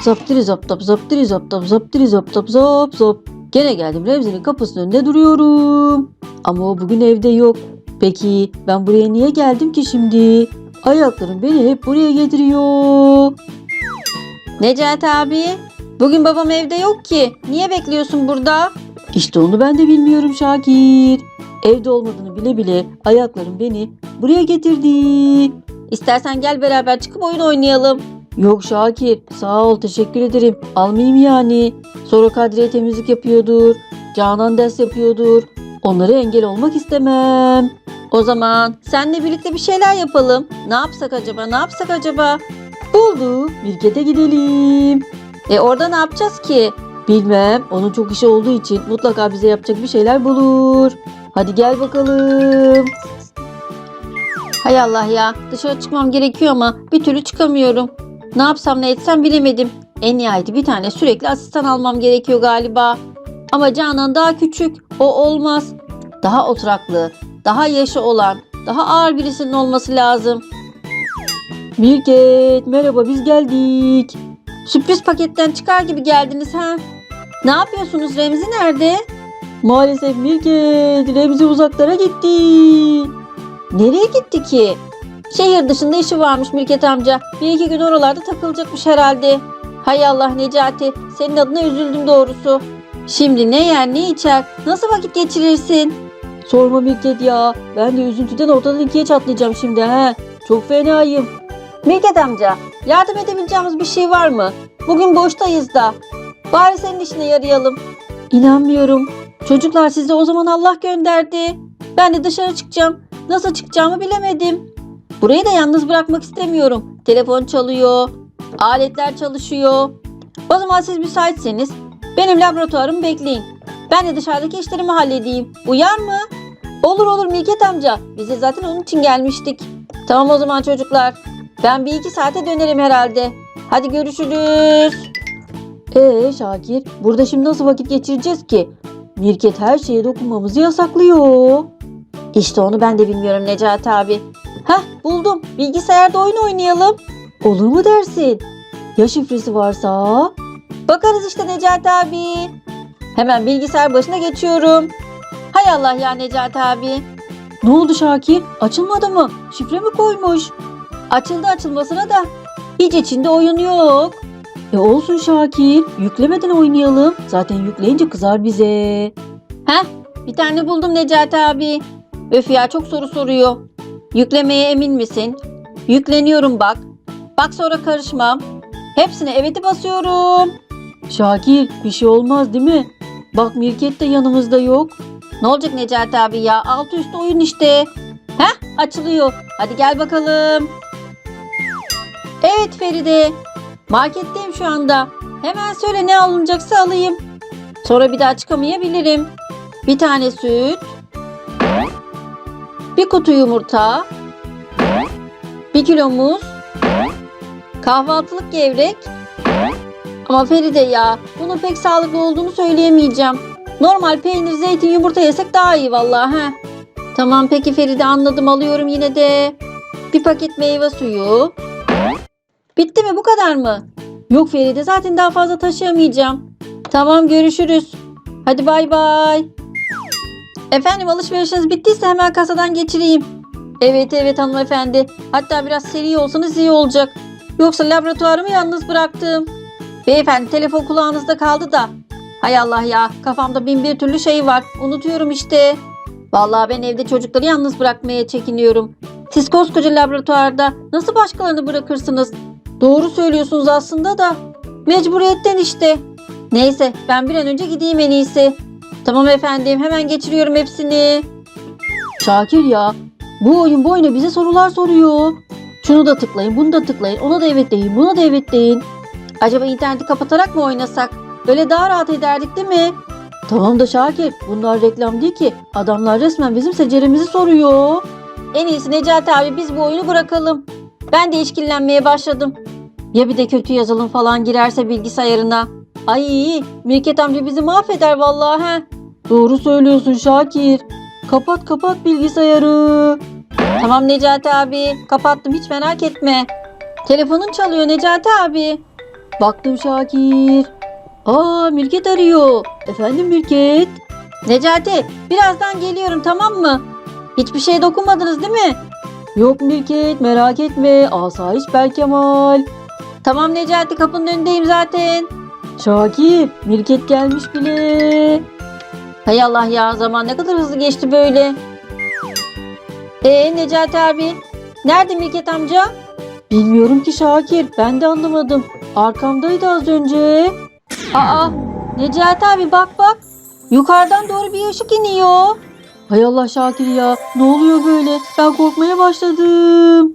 Zaptiri zap tap zaptiri zap tap zaptiri zap tap zap zap. Gene geldim Remzi'nin kapısının önünde duruyorum. Ama o bugün evde yok. Peki ben buraya niye geldim ki şimdi? Ayaklarım beni hep buraya getiriyor. Necati abi, bugün babam evde yok ki. Niye bekliyorsun burada? İşte onu ben de bilmiyorum Şakir. Evde olmadığını bile bile ayaklarım beni buraya getirdi. İstersen gel beraber çıkıp oyun oynayalım. Yok Şakir sağ ol teşekkür ederim. Almayayım yani. Sonra Kadriye temizlik yapıyordur. Canan ders yapıyordur. Onlara engel olmak istemem. O zaman seninle birlikte bir şeyler yapalım. Ne yapsak acaba? Ne yapsak acaba? Buldu. Mirket'e gidelim. E orada ne yapacağız ki? Bilmem onun çok işi olduğu için mutlaka bize yapacak bir şeyler bulur. Hadi gel bakalım. Hay Allah ya. Dışarı çıkmam gerekiyor ama bir türlü çıkamıyorum. Ne yapsam ne etsem bilemedim. En nihayeti bir tane sürekli asistan almam gerekiyor galiba. Ama Canan daha küçük. O olmaz. Daha oturaklı, daha yaşı olan, daha ağır birisinin olması lazım. Mirket merhaba biz geldik. Sürpriz paketten çıkar gibi geldiniz ha. Ne yapıyorsunuz? Remzi nerede? Maalesef Mirket Remzi uzaklara gitti. Nereye gitti ki? Şehir dışında işi varmış Mirket amca. Bir iki gün oralarda takılacakmış herhalde. Hay Allah Necati, senin adına üzüldüm doğrusu. Şimdi ne yer ne içer, nasıl vakit geçirirsin? Sorma Mirket ya. Ben de üzüntüden ortadan ikiye çatlayacağım şimdi ha. Çok fenayım. Mirket amca, yardım edebileceğimiz bir şey var mı? Bugün boştayız da. Bari senin işine yarayalım. İnanmıyorum. Çocuklar size o zaman Allah gönderdi. Ben de dışarı çıkacağım. Nasıl çıkacağımı bilemedim. Burayı da yalnız bırakmak istemiyorum. Telefon çalıyor. Aletler çalışıyor. O zaman siz müsaitseniz benim laboratuvarımı bekleyin. Ben de dışarıdaki işlerimi halledeyim. Uyar mı? Olur olur Milket amca. Biz de zaten onun için gelmiştik. Tamam o zaman çocuklar. Ben bir iki saate dönerim herhalde. Hadi görüşürüz. Ee Şakir burada şimdi nasıl vakit geçireceğiz ki? Mirket her şeye dokunmamızı yasaklıyor. İşte onu ben de bilmiyorum Necati abi. Hah buldum. Bilgisayarda oyun oynayalım. Olur mu dersin? Ya şifresi varsa? Bakarız işte Necati abi. Hemen bilgisayar başına geçiyorum. Hay Allah ya Necati abi. Ne oldu Şakir? Açılmadı mı? Şifre mi koymuş? Açıldı açılmasına da hiç içinde oyun yok. E olsun Şakir. Yüklemeden oynayalım. Zaten yükleyince kızar bize. Bir tane buldum Necati abi. Öf ya çok soru soruyor. Yüklemeye emin misin? Yükleniyorum bak. Bak sonra karışmam. Hepsine evet'i basıyorum. Şakir bir şey olmaz değil mi? Bak Mirket de yanımızda yok. Ne olacak Necati abi ya? Altı üstü oyun işte. Heh açılıyor. Hadi gel bakalım. Evet Feride. Marketteyim şu anda. Hemen söyle ne alınacaksa alayım. Sonra bir daha çıkamayabilirim. Bir tane süt. Bir kutu yumurta. Bir kilo muz. Kahvaltılık gevrek. Ama Feride ya bunun pek sağlıklı olduğunu söyleyemeyeceğim. Normal peynir, zeytin, yumurta yesek daha iyi vallahi he. Tamam peki Feride anladım alıyorum yine de. Bir paket meyve suyu. Bitti mi bu kadar mı? Yok Feride zaten daha fazla taşıyamayacağım. Tamam görüşürüz. Hadi bay bay. Efendim alışverişiniz bittiyse hemen kasadan geçireyim. Evet evet hanımefendi. Hatta biraz seri olsanız iyi olacak. Yoksa laboratuvarımı yalnız bıraktım. Beyefendi telefon kulağınızda kaldı da. Hay Allah ya kafamda bin bir türlü şey var. Unutuyorum işte. Vallahi ben evde çocukları yalnız bırakmaya çekiniyorum. Siz koskoca laboratuvarda nasıl başkalarını bırakırsınız? Doğru söylüyorsunuz aslında da. Mecburiyetten işte. Neyse ben bir an önce gideyim en iyisi. Tamam efendim hemen geçiriyorum hepsini. Şakir ya bu oyun boyuna bize sorular soruyor. Şunu da tıklayın, bunu da tıklayın, ona da evet deyin, buna da evet deyin. Acaba interneti kapatarak mı oynasak? Böyle daha rahat ederdik değil mi? Tamam da Şakir bunlar reklam değil ki. Adamlar resmen bizim seceremizi soruyor. En iyisi Necati abi biz bu oyunu bırakalım. Ben de işkillenmeye başladım. Ya bir de kötü yazılım falan girerse bilgisayarına. Ay Mirket amca bizi mahveder vallahi he. Doğru söylüyorsun Şakir. Kapat kapat bilgisayarı. Tamam Necati abi kapattım hiç merak etme. Telefonun çalıyor Necati abi. Baktım Şakir. Aa Mirket arıyor. Efendim Mirket? Necati birazdan geliyorum tamam mı? Hiçbir şeye dokunmadınız değil mi? Yok Mirket merak etme. Asayiş Berkemal. Tamam Necati kapının önündeyim zaten. Şakir Mirket gelmiş bile. Hay Allah ya zaman ne kadar hızlı geçti böyle. Ee Necati abi nerede Mirket amca? Bilmiyorum ki Şakir ben de anlamadım. Arkamdaydı az önce. Aa Necati abi bak bak. Yukarıdan doğru bir ışık iniyor. Hay Allah Şakir ya ne oluyor böyle? Ben korkmaya başladım.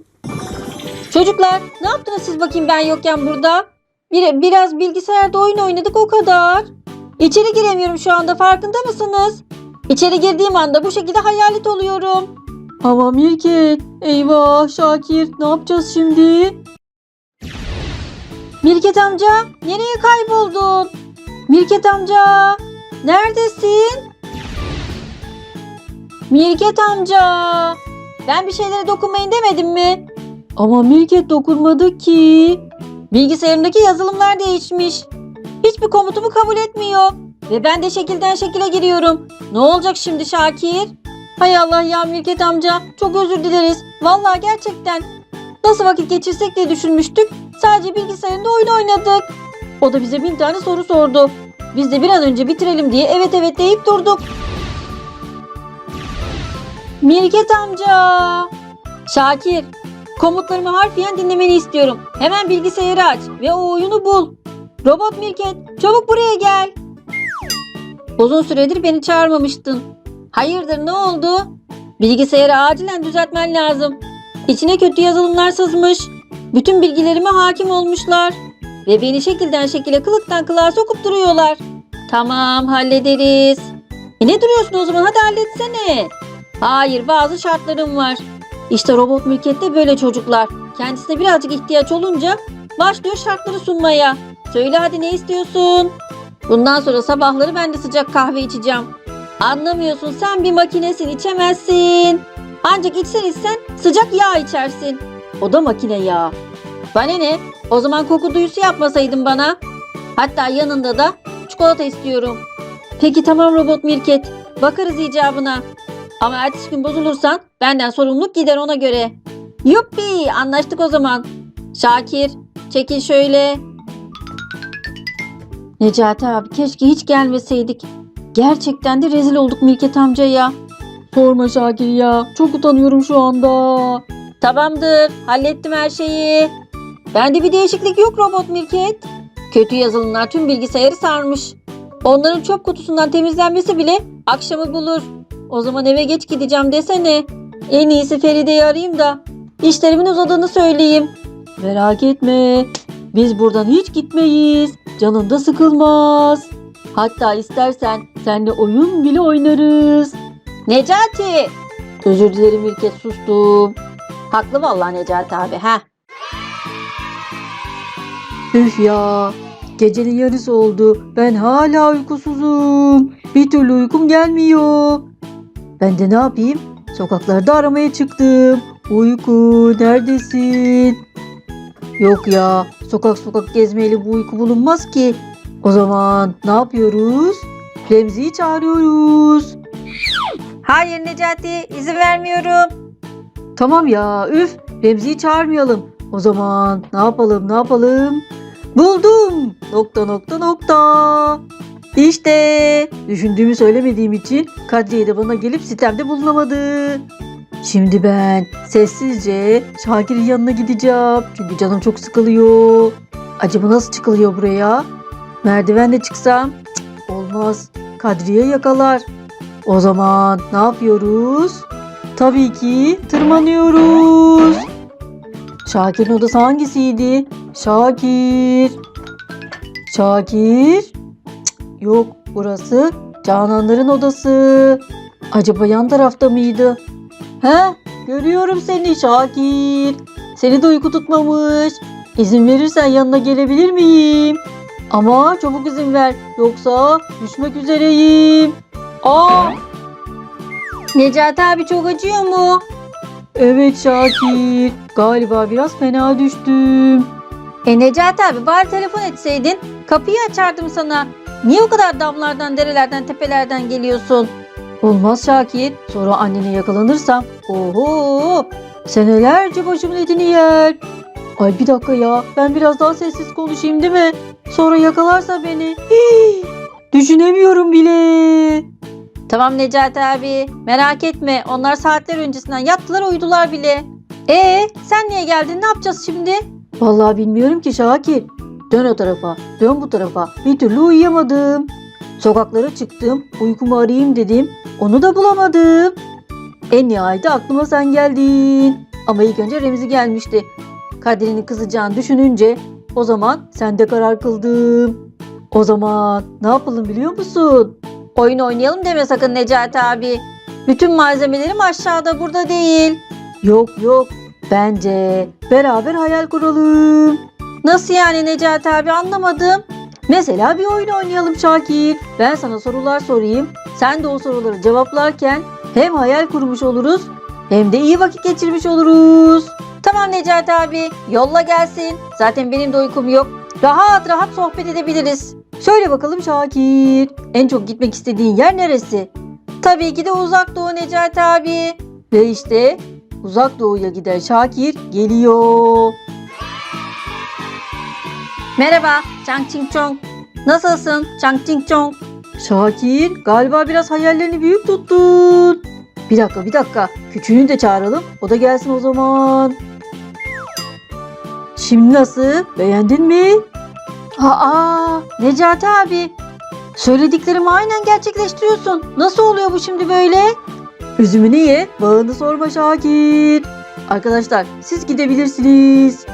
Çocuklar ne yaptınız siz bakayım ben yokken burada? Bir, biraz bilgisayarda oyun oynadık o kadar. İçeri giremiyorum şu anda farkında mısınız? İçeri girdiğim anda bu şekilde hayalet oluyorum. Ama Mirket eyvah Şakir ne yapacağız şimdi? Mirket amca nereye kayboldun? Mirket amca neredesin? Mirket amca ben bir şeylere dokunmayın demedim mi? Ama Mirket dokunmadı ki. Bilgisayarımdaki yazılımlar değişmiş. Hiçbir komutumu kabul etmiyor. Ve ben de şekilden şekile giriyorum. Ne olacak şimdi Şakir? Hay Allah ya Mirket amca. Çok özür dileriz. Vallahi gerçekten. Nasıl vakit geçirsek diye düşünmüştük. Sadece bilgisayarında oyun oynadık. O da bize bin tane soru sordu. Biz de bir an önce bitirelim diye evet evet deyip durduk. Mirket amca. Şakir, komutlarımı harfiyen dinlemeni istiyorum. Hemen bilgisayarı aç ve o oyunu bul. Robot Mirket, çabuk buraya gel. Uzun süredir beni çağırmamıştın. Hayırdır ne oldu? Bilgisayarı acilen düzeltmen lazım. İçine kötü yazılımlar sızmış. Bütün bilgilerime hakim olmuşlar. Ve beni şekilden şekile kılıktan kılığa sokup duruyorlar. Tamam hallederiz. E ne duruyorsun o zaman hadi halletsene. Hayır bazı şartlarım var. İşte robot mülkiyette böyle çocuklar. Kendisine birazcık ihtiyaç olunca başlıyor şartları sunmaya. Söyle hadi ne istiyorsun? Bundan sonra sabahları ben de sıcak kahve içeceğim. Anlamıyorsun sen bir makinesin içemezsin. Ancak içsen içsen sıcak yağ içersin. O da makine yağı. Bana ne? O zaman koku duyusu yapmasaydın bana. Hatta yanında da çikolata istiyorum. Peki tamam robot mirket. Bakarız icabına. Ama ertesi gün bozulursan benden sorumluluk gider ona göre. Yuppi anlaştık o zaman. Şakir çekil şöyle. Necati abi keşke hiç gelmeseydik. Gerçekten de rezil olduk Mirket amcaya. Sorma Şakir ya çok utanıyorum şu anda. Tamamdır hallettim her şeyi. Bende bir değişiklik yok robot Mirket. Kötü yazılımlar tüm bilgisayarı sarmış. Onların çöp kutusundan temizlenmesi bile akşamı bulur. O zaman eve geç gideceğim desene. En iyisi Feride'yi arayayım da işlerimin uzadığını söyleyeyim. Merak etme biz buradan hiç gitmeyiz. Canın da sıkılmaz. Hatta istersen seninle oyun bile oynarız. Necati! Özür dilerim Mirket sustum. Haklı vallahi Necati abi ha. Üf ya. Gecenin yarısı oldu. Ben hala uykusuzum. Bir türlü uykum gelmiyor. Ben de ne yapayım? Sokaklarda aramaya çıktım. Uyku neredesin? Yok ya. Sokak sokak gezmeyle bu uyku bulunmaz ki. O zaman ne yapıyoruz? Remzi'yi çağırıyoruz. Hayır Necati izin vermiyorum. Tamam ya üf Remzi'yi çağırmayalım. O zaman ne yapalım ne yapalım? Buldum. Nokta nokta nokta. İşte düşündüğümü söylemediğim için Kadriye de bana gelip sitemde bulunamadı. Şimdi ben sessizce Şakir'in yanına gideceğim. Çünkü canım çok sıkılıyor. Acaba nasıl çıkılıyor buraya? Merdivenle çıksam? Cık, olmaz. Kadriye yakalar. O zaman ne yapıyoruz? Tabii ki tırmanıyoruz. Şakir'in odası hangisiydi? Şakir. Şakir. Yok burası Cananların odası. Acaba yan tarafta mıydı? He görüyorum seni Şakir. Seni de uyku tutmamış. İzin verirsen yanına gelebilir miyim? Ama çabuk izin ver. Yoksa düşmek üzereyim. Aa Necati abi çok acıyor mu? Evet Şakir. Galiba biraz fena düştüm. E Necati abi bari telefon etseydin. Kapıyı açardım sana. Niye o kadar damlardan, derelerden, tepelerden geliyorsun? Olmaz Şakir. Sonra annene yakalanırsam. Oho! Senelerce başımın etini yer. Ay bir dakika ya. Ben biraz daha sessiz konuşayım değil mi? Sonra yakalarsa beni. Hii! düşünemiyorum bile. Tamam Necati abi merak etme onlar saatler öncesinden yattılar uyudular bile. E sen niye geldin ne yapacağız şimdi? Vallahi bilmiyorum ki Şakir. Dön o tarafa, dön bu tarafa. Bir türlü uyuyamadım. Sokaklara çıktım, uykumu arayayım dedim. Onu da bulamadım. En nihayet aklıma sen geldin. Ama ilk önce Remzi gelmişti. Kadir'in kızacağını düşününce o zaman sende karar kıldım. O zaman ne yapalım biliyor musun? Oyun oynayalım deme sakın Necati abi. Bütün malzemelerim aşağıda burada değil. Yok yok. Bence beraber hayal kuralım. Nasıl yani Necati abi anlamadım. Mesela bir oyun oynayalım Şakir. Ben sana sorular sorayım. Sen de o soruları cevaplarken hem hayal kurmuş oluruz hem de iyi vakit geçirmiş oluruz. Tamam Necati abi yolla gelsin. Zaten benim de uykum yok. Rahat rahat sohbet edebiliriz. Söyle bakalım Şakir. En çok gitmek istediğin yer neresi? Tabii ki de uzak doğu Necati abi. Ve işte uzak doğuya giden Şakir geliyor. Merhaba Chang Ching Chong. Nasılsın Chang Ching Chong? Şakir galiba biraz hayallerini büyük tuttun. Bir dakika bir dakika. Küçüğünü de çağıralım. O da gelsin o zaman. Şimdi nasıl? Beğendin mi? Aa Necati abi. Söylediklerimi aynen gerçekleştiriyorsun. Nasıl oluyor bu şimdi böyle? Üzümünü ye, bağını sorma Şakir. Arkadaşlar siz gidebilirsiniz.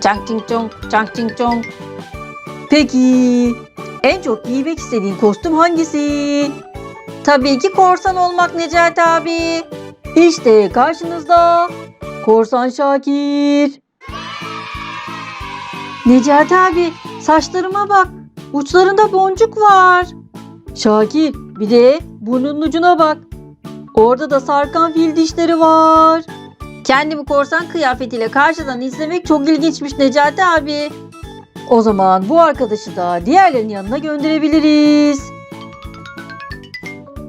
Chang Ching Chong, Chang Ching Chong. Peki en çok giymek istediğin kostüm hangisi? Tabii ki korsan olmak Necati abi. İşte karşınızda Korsan Şakir. Necati abi saçlarıma bak. Uçlarında boncuk var. Şakir bir de burnunun ucuna bak. Orada da sarkan fil dişleri var. Kendimi korsan kıyafetiyle karşıdan izlemek çok ilginçmiş Necati abi. O zaman bu arkadaşı da diğerlerinin yanına gönderebiliriz.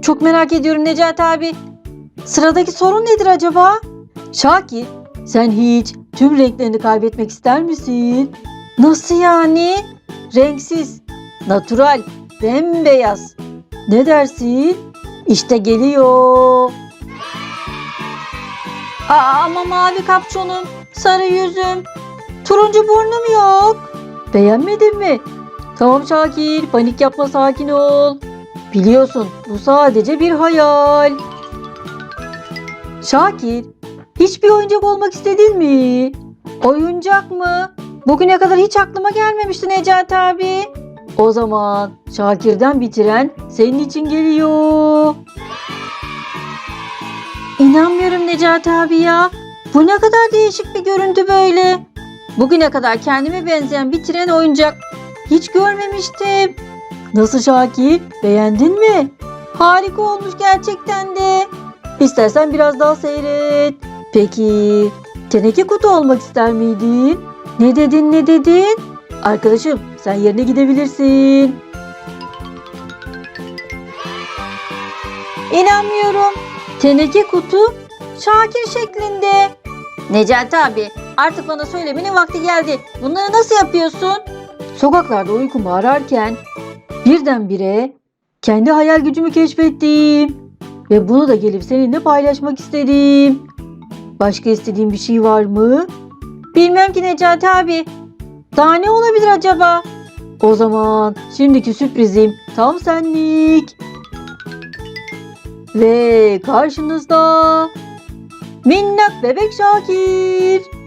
Çok merak ediyorum Necati abi. Sıradaki sorun nedir acaba? Şakir sen hiç tüm renklerini kaybetmek ister misin? Nasıl yani? Renksiz, natural, bembeyaz. Ne dersin? İşte geliyor. Aa, ama mavi kapşonum, sarı yüzüm, turuncu burnum yok. Beğenmedin mi? Tamam Şakir, panik yapma sakin ol. Biliyorsun bu sadece bir hayal. Şakir, hiçbir oyuncak olmak istedin mi? Oyuncak mı? Bugüne kadar hiç aklıma gelmemişti Necati abi. O zaman Şakir'den bitiren senin için geliyor. İnanmıyorum Necati abi ya. Bu ne kadar değişik bir görüntü böyle. Bugüne kadar kendime benzeyen bir tren oyuncak hiç görmemiştim. Nasıl Şakir? Beğendin mi? Harika olmuş gerçekten de. İstersen biraz daha seyret. Peki teneke kutu olmak ister miydin? Ne dedin ne dedin? Arkadaşım sen yerine gidebilirsin. İnanmıyorum. Teneke kutu Şakir şeklinde. Necati abi artık bana söylemenin vakti geldi. Bunları nasıl yapıyorsun? Sokaklarda uykumu ararken birdenbire kendi hayal gücümü keşfettim. Ve bunu da gelip seninle paylaşmak istedim. Başka istediğin bir şey var mı? Bilmem ki Necati abi. Daha ne olabilir acaba? O zaman şimdiki sürprizim tam senlik. Ve karşınızda minnak bebek Şakir.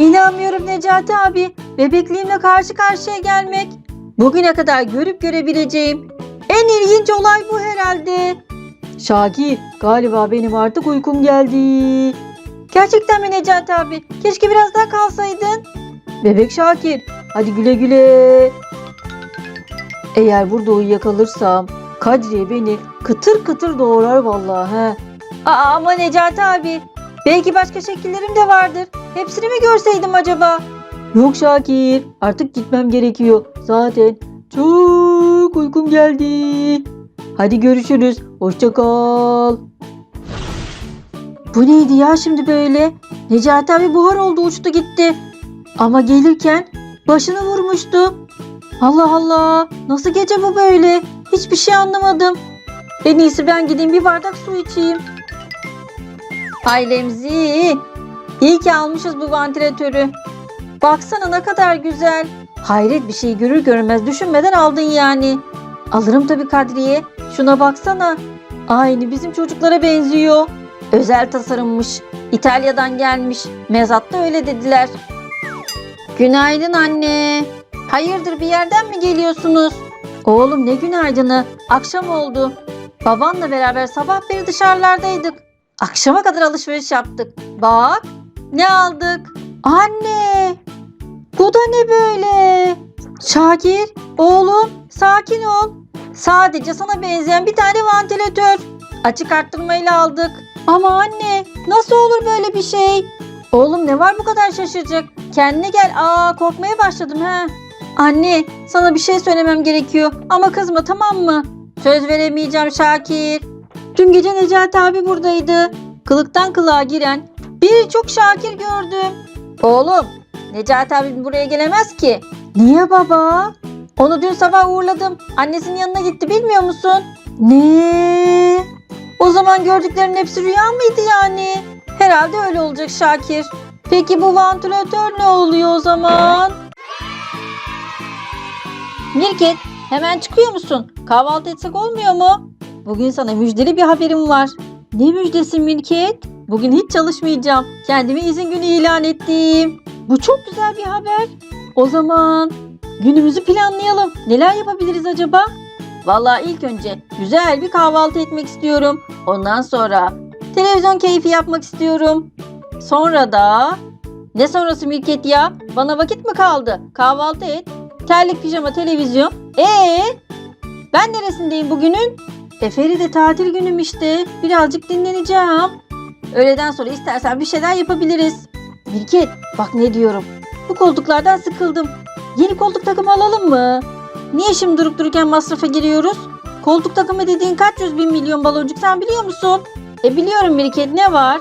İnanmıyorum Necati abi. Bebekliğimle karşı karşıya gelmek. Bugüne kadar görüp görebileceğim en ilginç olay bu herhalde. Şakir galiba benim artık uykum geldi. Gerçekten mi Necati abi? Keşke biraz daha kalsaydın. Bebek Şakir hadi güle güle. Eğer burada uyuyakalırsam Kadriye beni kıtır kıtır doğrar vallahi he. Aa, ama Necati abi. Belki başka şekillerim de vardır. Hepsini mi görseydim acaba? Yok Şakir artık gitmem gerekiyor. Zaten çok uykum geldi. Hadi görüşürüz. Hoşça kal. Bu neydi ya şimdi böyle? Necati abi buhar oldu uçtu gitti. Ama gelirken başını vurmuştu. Allah Allah nasıl gece bu böyle? Hiçbir şey anlamadım. En iyisi ben gideyim bir bardak su içeyim. Ay Remzi. İyi ki almışız bu vantilatörü. Baksana ne kadar güzel. Hayret bir şey görür görmez düşünmeden aldın yani. Alırım tabii Kadriye. Şuna baksana. Aynı bizim çocuklara benziyor. Özel tasarımmış. İtalya'dan gelmiş. Mezatta öyle dediler. Günaydın anne. Hayırdır bir yerden mi geliyorsunuz? Oğlum ne günaydını. Akşam oldu. Babanla beraber sabah beri dışarılardaydık. Akşama kadar alışveriş yaptık. Bak ne aldık? Anne bu da ne böyle? Şakir oğlum sakin ol. Sadece sana benzeyen bir tane vantilatör. Açık arttırmayla aldık. Ama anne nasıl olur böyle bir şey? Oğlum ne var bu kadar şaşıracak? Kendine gel. Aa korkmaya başladım ha. Anne sana bir şey söylemem gerekiyor ama kızma tamam mı? Söz veremeyeceğim Şakir. Dün gece Necati abi buradaydı. Kılıktan kılığa giren birçok Şakir gördüm. Oğlum Necati abi buraya gelemez ki. Niye baba? Onu dün sabah uğurladım. Annesinin yanına gitti bilmiyor musun? Ne? O zaman gördüklerin hepsi rüya mıydı yani? Herhalde öyle olacak Şakir. Peki bu vantilatör ne oluyor o zaman? Mirket hemen çıkıyor musun? Kahvaltı etsek olmuyor mu? Bugün sana müjdeli bir haberim var. Ne müjdesi Mirket? Bugün hiç çalışmayacağım. Kendime izin günü ilan ettim. Bu çok güzel bir haber. O zaman günümüzü planlayalım. Neler yapabiliriz acaba? Vallahi ilk önce güzel bir kahvaltı etmek istiyorum. Ondan sonra televizyon keyfi yapmak istiyorum. Sonra da ne sonrası Mirket ya? Bana vakit mi kaldı? Kahvaltı et. Terlik, pijama, televizyon. Ee, ben neresindeyim bugünün? E Feride tatil günüm işte. Birazcık dinleneceğim. Öğleden sonra istersen bir şeyler yapabiliriz. Mirket bak ne diyorum. Bu koltuklardan sıkıldım. Yeni koltuk takımı alalım mı? Niye şimdi durup dururken masrafa giriyoruz? Koltuk takımı dediğin kaç yüz bin milyon baloncuk sen biliyor musun? E biliyorum Mirket ne var?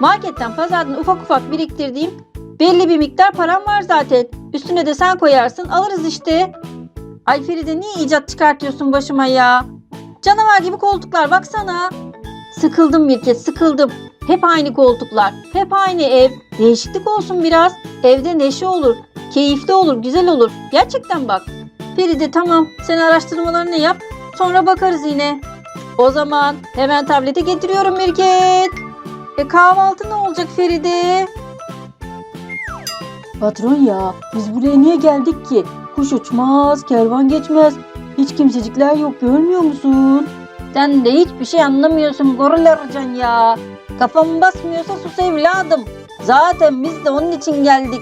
Marketten pazardan ufak ufak biriktirdiğim belli bir miktar param var zaten. Üstüne de sen koyarsın alırız işte. Ay Feride niye icat çıkartıyorsun başıma ya? Canavar gibi koltuklar baksana. Sıkıldım bir kez sıkıldım. Hep aynı koltuklar, hep aynı ev. Değişiklik olsun biraz. Evde neşe olur, keyifli olur, güzel olur. Gerçekten bak. Feride tamam sen araştırmalarını yap. Sonra bakarız yine. O zaman hemen tablete getiriyorum Mirket. E kahvaltı ne olacak Feride? Patron ya biz buraya niye geldik ki? Kuş uçmaz, kervan geçmez. Hiç kimsecikler yok görmüyor musun? Sen de hiçbir şey anlamıyorsun goril Ercan ya. Kafam basmıyorsa sus evladım. Zaten biz de onun için geldik.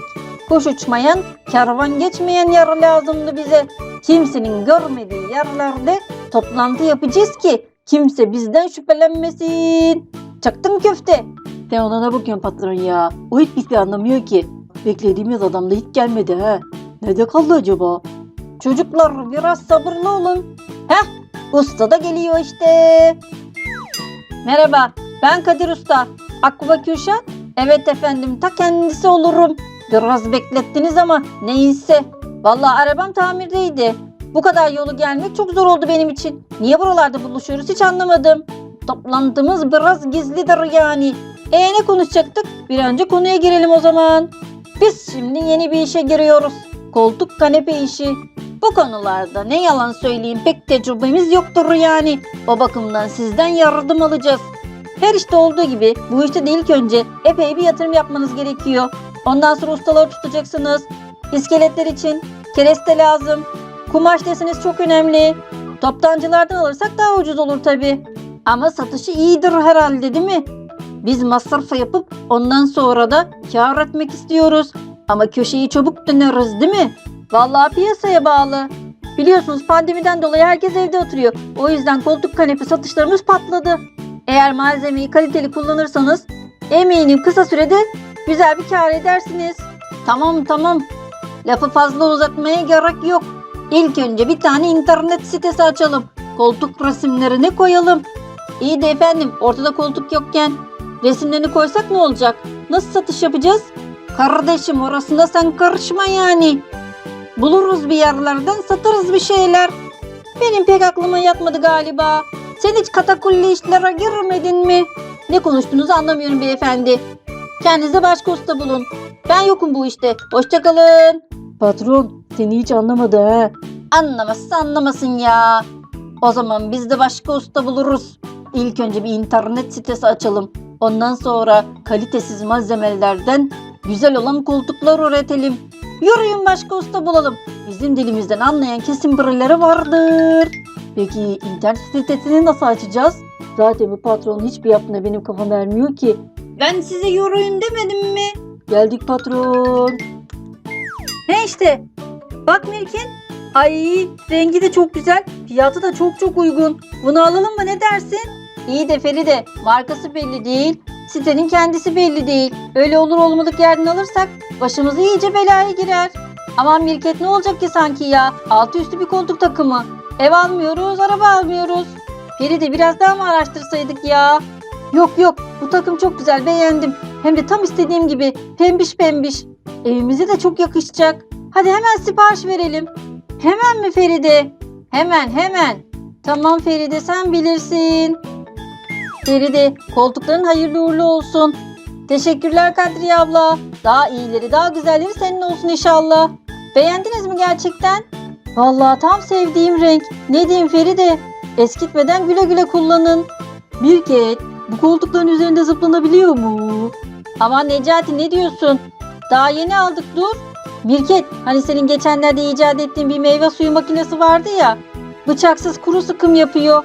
Kuş uçmayan, kervan geçmeyen yer lazımdı bize. Kimsenin görmediği yerlerde toplantı yapacağız ki kimse bizden şüphelenmesin. Çaktın köfte. Sen ona ne bakıyorsun patron ya? O hiçbir şey anlamıyor ki. Beklediğimiz adam da hiç gelmedi ha. Nerede kaldı acaba? Çocuklar biraz sabırlı olun. Heh, usta da geliyor işte. Merhaba, ben Kadir Usta. Akba Kürşat. Evet efendim, ta kendisi olurum. Biraz beklettiniz ama neyse. Vallahi arabam tamirdeydi. Bu kadar yolu gelmek çok zor oldu benim için. Niye buralarda buluşuyoruz hiç anlamadım. Toplantımız biraz gizlidir yani. E ne konuşacaktık? Bir önce konuya girelim o zaman. Biz şimdi yeni bir işe giriyoruz. Koltuk kanepe işi. Bu konularda ne yalan söyleyeyim pek tecrübemiz yoktur yani. O bakımdan sizden yardım alacağız. Her işte olduğu gibi bu işte de ilk önce epey bir yatırım yapmanız gerekiyor. Ondan sonra ustalar tutacaksınız. İskeletler için kereste lazım. Kumaş deseniz çok önemli. Toptancılardan alırsak daha ucuz olur tabi. Ama satışı iyidir herhalde değil mi? Biz masrafı yapıp ondan sonra da kar etmek istiyoruz. Ama köşeyi çabuk döneriz değil mi? Vallahi piyasaya bağlı. Biliyorsunuz pandemiden dolayı herkes evde oturuyor. O yüzden koltuk kanepe satışlarımız patladı. Eğer malzemeyi kaliteli kullanırsanız eminim kısa sürede güzel bir kar edersiniz. Tamam tamam. Lafı fazla uzatmaya gerek yok. İlk önce bir tane internet sitesi açalım. Koltuk resimlerini koyalım. İyi de efendim ortada koltuk yokken resimlerini koysak ne olacak? Nasıl satış yapacağız? Kardeşim orasında sen karışma yani. Buluruz bir yerlerden satarız bir şeyler. Benim pek aklıma yatmadı galiba. Sen hiç katakulli işlere girmedin mi? Ne konuştuğunuzu anlamıyorum beyefendi. Kendinize başka usta bulun. Ben yokum bu işte. Hoşçakalın. Patron seni hiç anlamadı ha. Anlamazsa anlamasın ya. O zaman biz de başka usta buluruz. İlk önce bir internet sitesi açalım. Ondan sonra kalitesiz malzemelerden güzel olan koltuklar üretelim. Yürüyün başka usta bulalım. Bizim dilimizden anlayan kesin birileri vardır. Peki internet sitesini nasıl açacağız? Zaten bu patronun hiçbir yaptığına benim kafam ermiyor ki. Ben size yürüyün demedim mi? Geldik patron. He işte. Bak Mirkin. Ay rengi de çok güzel. Fiyatı da çok çok uygun. Bunu alalım mı ne dersin? İyi de Feride markası belli değil. Sitenin kendisi belli değil. Öyle olur olmadık yerden alırsak başımız iyice belaya girer. Aman Mirket ne olacak ki sanki ya? Altı üstü bir koltuk takımı. Ev almıyoruz, araba almıyoruz. Feride biraz daha mı araştırsaydık ya? Yok yok bu takım çok güzel beğendim. Hem de tam istediğim gibi pembiş pembiş. Evimize de çok yakışacak. Hadi hemen sipariş verelim. Hemen mi Feride? Hemen hemen. Tamam Feride sen bilirsin. Feride koltukların hayırlı uğurlu olsun. Teşekkürler Kadriye abla. Daha iyileri daha güzelleri senin olsun inşallah. Beğendiniz mi gerçekten? Vallahi tam sevdiğim renk. Ne diyeyim Feride? Eskitmeden güle güle kullanın. Mirket bu koltukların üzerinde zıplanabiliyor mu? Aman Necati ne diyorsun? Daha yeni aldık dur. Mirket hani senin geçenlerde icat ettiğin bir meyve suyu makinesi vardı ya. Bıçaksız kuru sıkım yapıyor.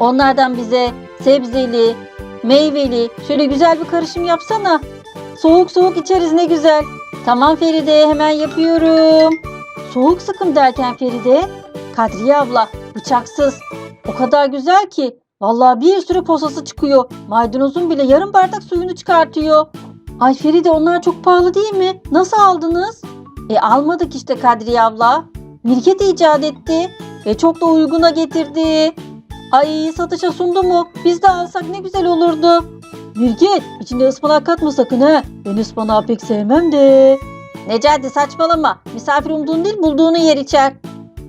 Onlardan bize sebzeli, meyveli şöyle güzel bir karışım yapsana. Soğuk soğuk içeriz ne güzel. Tamam Feride hemen yapıyorum. Soğuk sıkım derken Feride, Kadriye abla bıçaksız. O kadar güzel ki vallahi bir sürü posası çıkıyor. Maydanozun bile yarım bardak suyunu çıkartıyor. Ay Feride onlar çok pahalı değil mi? Nasıl aldınız? E almadık işte Kadriye abla. Mirket icat etti. Ve çok da uyguna getirdi. Ay satışa sundu mu? Biz de alsak ne güzel olurdu. Mirket içinde ıspanak katma sakın ha. Ben ıspanağı pek sevmem de. Necati saçmalama. Misafir umduğun değil bulduğunu yer içer.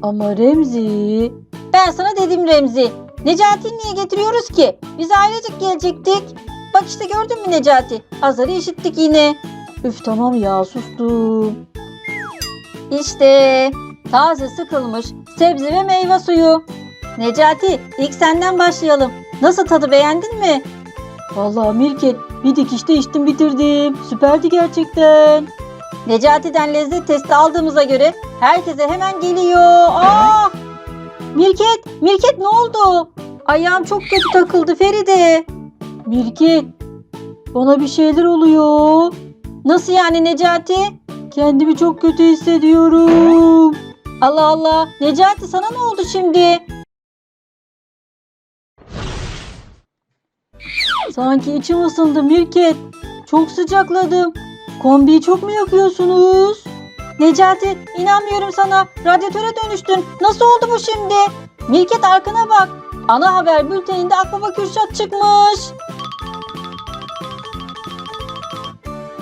Ama Remzi. Ben sana dedim Remzi. Necati'yi niye getiriyoruz ki? Biz ailecek gelecektik. Bak işte gördün mü Necati? Hazırı işittik yine. Üf tamam ya sustum. İşte taze sıkılmış sebze ve meyve suyu. Necati ilk senden başlayalım. Nasıl tadı beğendin mi? Vallahi Mirket bir dikişte içtim bitirdim. Süperdi gerçekten. Necati'den lezzet testi aldığımıza göre herkese hemen geliyor. Aa! Mirket, Mirket ne oldu? Ayağım çok kötü takıldı Feride. Mirket bana bir şeyler oluyor. Nasıl yani Necati? Kendimi çok kötü hissediyorum. Allah Allah. Necati sana ne oldu şimdi? Sanki içim ısındı Mirket. Çok sıcakladım. Kombiyi çok mu yakıyorsunuz? Necati inanmıyorum sana. Radyatöre dönüştün. Nasıl oldu bu şimdi? Mirket arkana bak. Ana haber bülteninde Akbaba Kürşat çıkmış.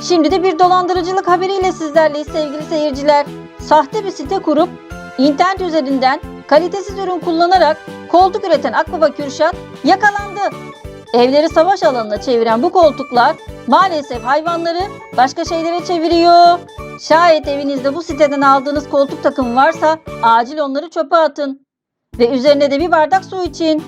Şimdi de bir dolandırıcılık haberiyle sizlerleyiz sevgili seyirciler. Sahte bir site kurup internet üzerinden kalitesiz ürün kullanarak koltuk üreten Akbaba Kürşat yakalandı. Evleri savaş alanına çeviren bu koltuklar maalesef hayvanları başka şeylere çeviriyor. Şayet evinizde bu siteden aldığınız koltuk takımı varsa acil onları çöpe atın. Ve üzerine de bir bardak su için.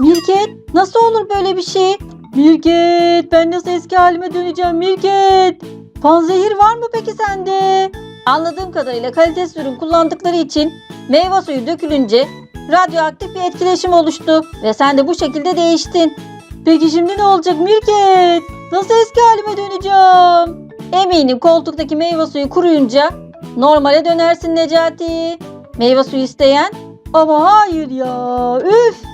Mirket nasıl olur böyle bir şey? Mirket ben nasıl eski halime döneceğim Mirket? Panzehir var mı peki sende? Anladığım kadarıyla kalitesiz ürün kullandıkları için meyve suyu dökülünce radyoaktif bir etkileşim oluştu ve sen de bu şekilde değiştin. Peki şimdi ne olacak Mirket? Nasıl eski halime döneceğim? Eminim koltuktaki meyve suyu kuruyunca normale dönersin Necati. Meyve suyu isteyen Ama hayır ya. Üf.